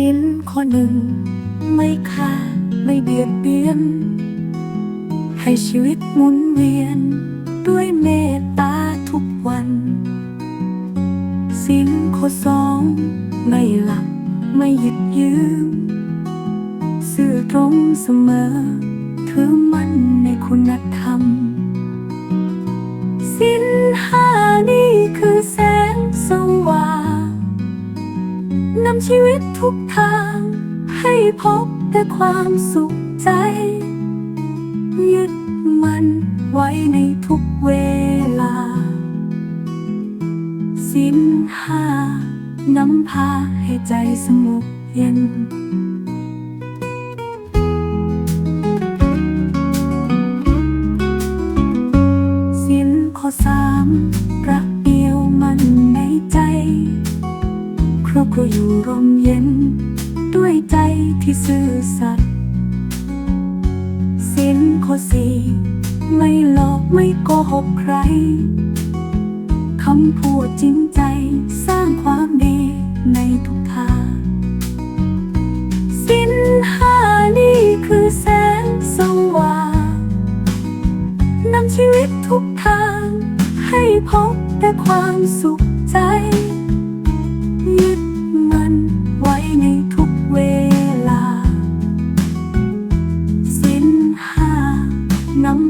สินข้อหนึ่ง ไม่ฆ่าไม่เบียดเบียน ให้ชีวิตหมุนเวียน ด้วยเมตตาทุกวันสินข้อสองไม่หลับไม่หยิบยืม สื่อตรงเสมอ ถือมั่นในคุณธรรมสินห้านี่คือแส นำชีวิตทุกทาง ให้พบแต่ความสุขใจ ยึดมันไว้ในทุกเวลา สินห้านำพาให้ใจสงบเย็นสินข้อสามรักเดียวมันในใจ รอบครัวอยู่ร่มเย็น ด้วยใจที่ซื่อสัตย์สินข้อสี่ไม่หลอกไม่โกหกใคร คำพูดจริงใจสร้างความดีในทุกทางสินห้านี่คือแสงสว่างนำชีวิตทุกทาง ให้พบแต่ความสุขใจ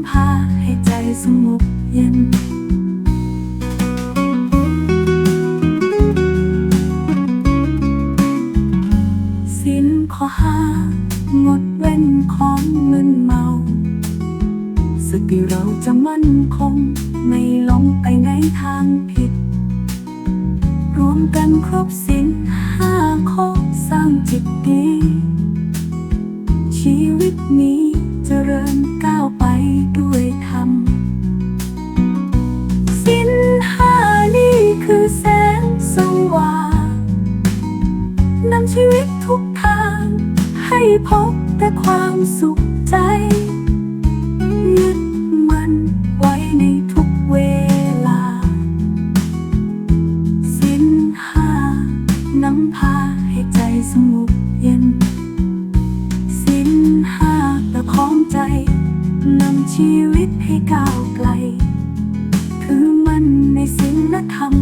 พาให้ใจสงบเย็นสินข้อห้างดเว้นของเงินเมา สติเราจะมั่นคง ไม่หลงไปในทางผิด รวมกันครบสินห้าข้อสร้างจิตดี ว่านำชีวิตทุกทาง ให้พบแต่ความสุขใจยึดมันไว้ในทุกเวลา สินหานำพาให้ใจสงบเย็น สินหาประคองใจนำชีวิตให้ก้าวไกลถือมันในศีลธรรม